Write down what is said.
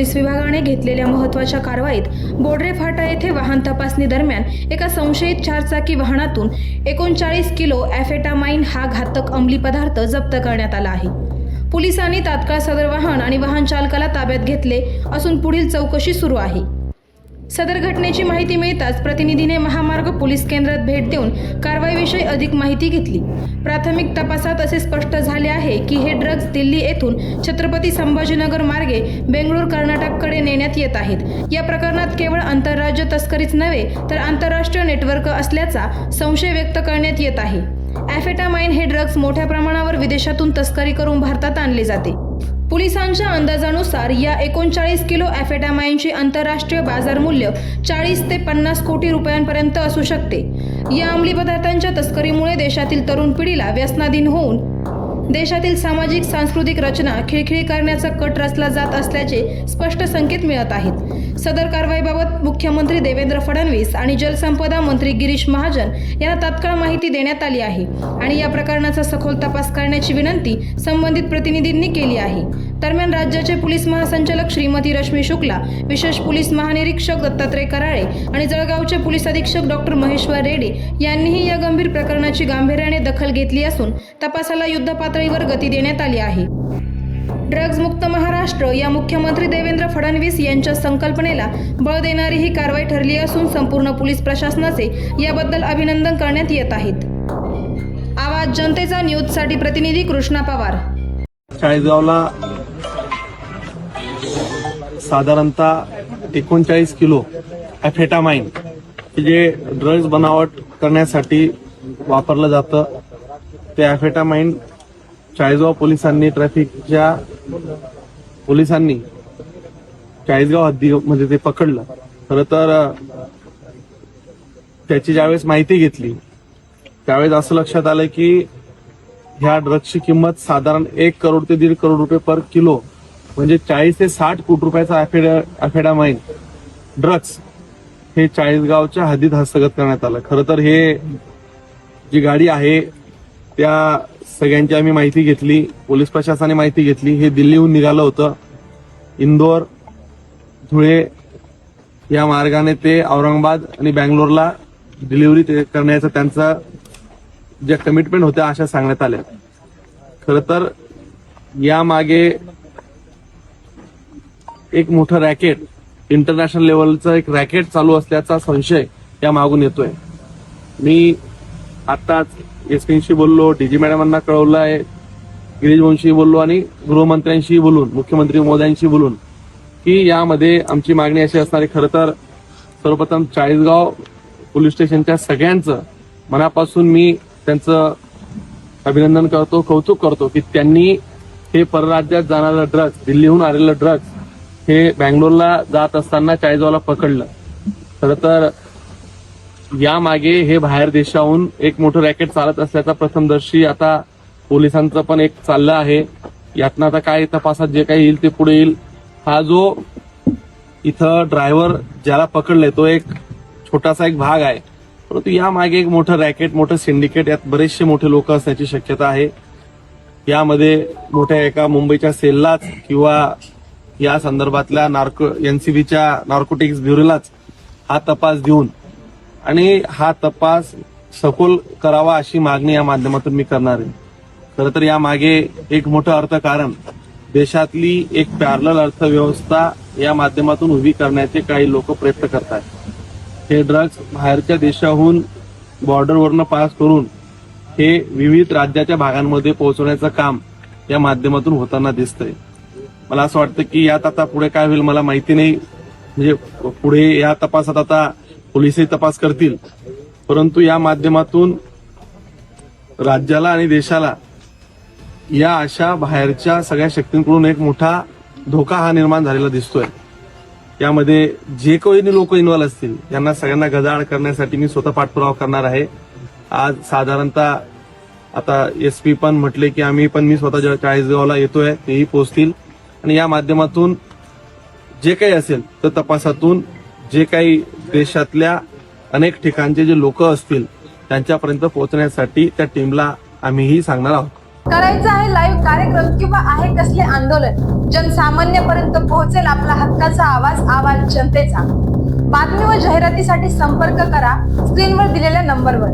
Police विभागाने घेतलेल्या महत्त्वाच्या कारवाईत बोडरे फाटा येथे वाहन तपासणी दरम्यान एका संशयित चारचाकी वाहनातून एकोणचाळीस किलो ॲफेटामाइन हा घातक अंमली पदार्थ जप्त करण्यात आला आहे. पोलिसांनी तात्काळ सदर वाहन आणि वाहन चालकाला ताब्यात घेतले असून पुढील चौकशी सुरू आहे. सदर घटनेची माहिती मिळताच प्रतिनिधीने महामार्ग पोलीस केंद्रात भेट देऊन कारवाईविषयी अधिक माहिती घेतली. प्राथमिक तपासात असे स्पष्ट झाले आहे की हे ड्रग्ज दिल्ली येथून छत्रपती संभाजीनगर मार्गे बेंगळूर कर्नाटककडे नेण्यात येत आहेत. या प्रकरणात केवळ आंतरराज्य तस्करीच नव्हे तर आंतरराष्ट्रीय नेटवर्क असल्याचा संशय व्यक्त करण्यात येत आहे. ॲफेटामाइन हे ड्रग्ज मोठ्या प्रमाणावर विदेशातून तस्करी करून भारतात आणले जाते. पोलिसांच्या अंदाजानुसार या एकोणचाळीस किलो ॲफेटामाइनचे आंतरराष्ट्रीय बाजार मूल्य चाळीस ते पन्नास कोटी रुपयांपर्यंत असू शकते. या अंमली पदार्थांच्या तस्करीमुळे देशातील तरुण पिढीला व्यसनाधीन होऊन देशातील सामाजिक सांस्कृतिक रचना खिळखिळी करण्याचा कट रचला जात असल्याचे स्पष्ट संकेत मिळत आहेत. सदर कारवाईबाबत मुख्यमंत्री देवेंद्र फडणवीस आणि जलसंपदा मंत्री गिरीश महाजन यांना तात्काळ माहिती देण्यात आली आहे आणि या प्रकरणाचा सखोल तपास करण्याची विनंती संबंधित प्रतिनिधींनी केली आहे. दरम्यान राज्याचे पोलीस महासंचालक श्रीमती रश्मी शुक्ला विशेष पोलीस महानिरीक्षक दत्तात्रय कराळे आणि जळगावचे पोलीस अधीक्षक डॉक्टर महेश्वर रेड्डी यांनीही या गंभीर प्रकरणाची गांभीर्याने दखल घेतली असून तपासाला युद्धपातळीवर गती देण्यात आली आहे. ड्रग्ज मुक्त महाराष्ट्र या मुख्यमंत्री देवेंद्र फडणवीस यांच्या संकल्पनेला बळ देणारी ही कारवाई ठरली असून संपूर्ण पोलीस प्रशासनाचे याबद्दल अभिनंदन करण्यात येत आहेत. आवाज जनतेचा न्यूजसाठी प्रतिनिधी कृष्णा पवार. चाळीसगावला साधारणतः एकोणचाळीस किलो ॲफेटामाइन जे ड्रग्ज बनावट करण्यासाठी वापरलं जातं. ते ॲफेटामाइन चाळीसगाव पोलिसांनी ट्रॅफिकच्या पोलिसांनी चाळीसगाव हद्दीमध्ये ते पकडलं. खरं तर त्याची ज्यावेळेस माहिती घेतली त्यावेळेस असं लक्षात आलं की ह्या ड्रग्सची किंमत साधारण एक करोड ते दीड करोड रुपये पर किलो म्हणजे चाळीस ते साठ कोटी रुपयाचा अफेडा ॲफेडामाइन ड्रग्स हे चाळीसगावच्या हद्दीत हस्तगत करण्यात आलं. खरं तर हे जी गाडी आहे त्या सगळ्यांची आम्ही माहिती घेतली पोलीस प्रशासनाने माहिती घेतली. हे दिल्लीहून निघालं होतं. इंदोर धुळे या मार्गाने ते औरंगाबाद आणि बँगलोरला डिलिव्हरी ते करण्याचं त्यांचं ज्या कमिटमेंट होत्या अशा सांगण्यात आल्या. खरं तर यामागे एक मोठं रॅकेट इंटरनॅशनल लेवलचं एक रॅकेट चालू असल्याचा संशय या मागून येतोय. मी आत्ताच एसपीशी बोललो डीजी मॅडमांना कळवलं आहे गिरीशवंशी बोललो आणि गृहमंत्र्यांशी बोलून मुख्यमंत्री मोद्यांशी बोलून की यामध्ये आमची मागणी अशी असणार आहे खरं तर सर्वप्रथम चाळीसगाव पोलीस स्टेशनच्या सगळ्यांचं मनापासून मी त्यांचं अभिनंदन करतो कौतुक करतो की त्यांनी हे परराज्यात जाणारं ड्रग्ज दिल्लीहून आलेलं ड्रग्ज हे बँगलोरला जात असताना चाळीसगावला पकडलं. खरं तर यामागे हे बाहेर देशाहून एक मोठं रॅकेट चालत असल्याचा प्रथमदर्शी आता पोलिसांचं पण एक चाललं आहे. यातनं आता काय तपासात जे काही येईल ते पुढे येईल. हा जो इथं ड्रायव्हर ज्याला पकडलाय तो एक छोटासा एक भाग आहे. परंतु यामागे एक मोठं रॅकेट मोठं सिंडिकेट यात बरेचसे मोठे लोक असण्याची शक्यता आहे. यामध्ये मोठ्या एका मुंबईच्या सेललाच किंवा या संदर्भातल्या नार्को एनसीबीच्या नार्कोटिक्स ब्युरोलाच हा तपास देऊन आणि हा तपास सखोल करावा अशी मागणी या माध्यमातून मी करणार आहे. खरं तर यामागे एक मोठं अर्थकारण देशातली एक पॅरल अर्थव्यवस्था या माध्यमातून उभी करण्याचे काही लोक प्रयत्न करतात हे ड्रग्ज बाहेरच्या देशाहून बॉर्डरवरनं पास करून हे विविध राज्याच्या भागांमध्ये पोहोचवण्याचं काम या माध्यमातून होताना दिसतंय. मला असं वाटतं की यात आता पुढे काय होईल मला माहिती नाही. म्हणजे पुढे या तपासात आता पोलिसही तपास करतील. परंतु या माध्यमातून राज्याला आणि देशाला या अशा बाहेरच्या सगळ्या शक्तींकडून एक मोठा धोका हा निर्माण झालेला दिसतोय. यामध्ये जे काही लोक इन्व्हॉल्व असतील यांना सगळ्यांना गजाआड करण्यासाठी मी स्वतः पाठपुरावा करणार आहे. आज साधारणतः आता एस पी पण म्हटले की आम्ही पण मी स्वतः चाळीसगावला येतोय तेही पोहोचतील. आणि या माध्यमातून जे काही असेल तर तपासातून जे काही देशातल्या अनेक ठिकाणचे जे लोक असतील त्यांच्यापर्यंत पोहोचण्यासाठी त्या टीमला आम्हीही सांगणार आहोत. करायचं आहे लाईव्ह कार्यक्रम किंवा आहे कसले आंदोलन जनसामान्यपर्यंत पोहोचेल आपला हक्काचा आवाज आवाज जनतेचा. बातमी व जाहिरातीसाठी संपर्क करा स्क्रीनवर दिलेल्या नंबरवर